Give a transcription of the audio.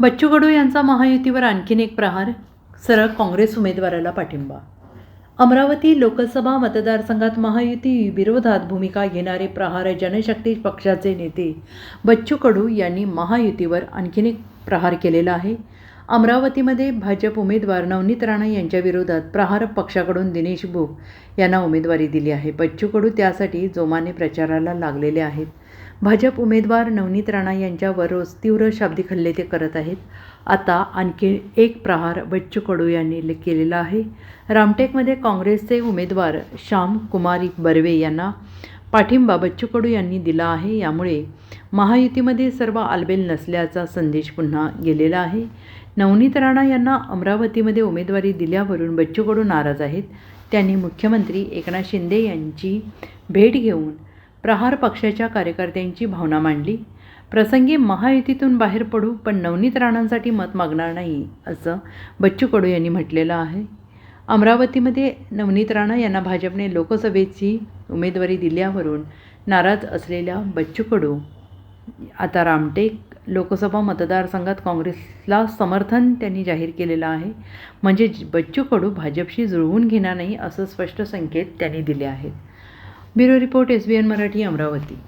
बच्चू कडू यांचा महायुतीवर आणखीन एक प्रहार सरळ काँग्रेस उमेदवाराला पाठिंबा. अमरावती लोकसभा मतदारसंघात महायुती विरोधात भूमिका घेणारे प्रहार जनशक्ती पक्षाचे नेते बच्चू कडू यांनी महायुतीवर आणखीन एक प्रहार केलेला आहे. अमरावतीमध्ये भाजप उमेदवार नवनीत राणा यांच्या विरोधात प्रहार पक्षाकडून दिनेश भोग यांना उमेदवारी दिली आहे. बच्चू कडू त्यासाठी जोमाने प्रचाराला लागलेले आहेत. भाजप उमेदवार नवनीत राणा यांच्यावर रोज तीव्र शाब्दिक हल्ले ते करत आहेत. आता आणखी एक प्रहार बच्चू कडू यांनी केलेला आहे. रामटेकमध्ये काँग्रेसचे उमेदवार श्याम कुमारी बर्वे यांना पाठिंबा बच्चू कडू यांनी दिला आहे. यामुळे महायुतीमध्ये सर्व आलबेल नसल्याचा संदेश पुन्हा गेलेला आहे. नवनीत राणा यांना अमरावतीमध्ये उमेदवारी दिल्यावरून बच्चू कडू नाराज आहेत. त्यांनी मुख्यमंत्री एकनाथ शिंदे यांची भेट घेऊन प्रहार पक्षाच्या कार्यकर्त्यांची भावना मांडली. प्रसंगी महायुतीतून बाहेर पडू पण नवनीत राणांसाठी मत मागणार नाही असं बच्चू कडू यांनी म्हटलेलं आहे. अमरावतीमध्ये नवनीत राणा यांना भाजपने लोकसभेची उमेदवारी दिल्यावरून नाराज असलेल्या बच्चू कडू आता रामटेक लोकसभा मतदारसंघात काँग्रेसला समर्थन त्यांनी जाहीर केलेलं आहे. म्हणजे बच्चू कडू भाजपशी जुळवून घेणार नाही असं स्पष्ट संकेत त्यांनी दिले आहेत. Bureau report S B N Marathi Amravati.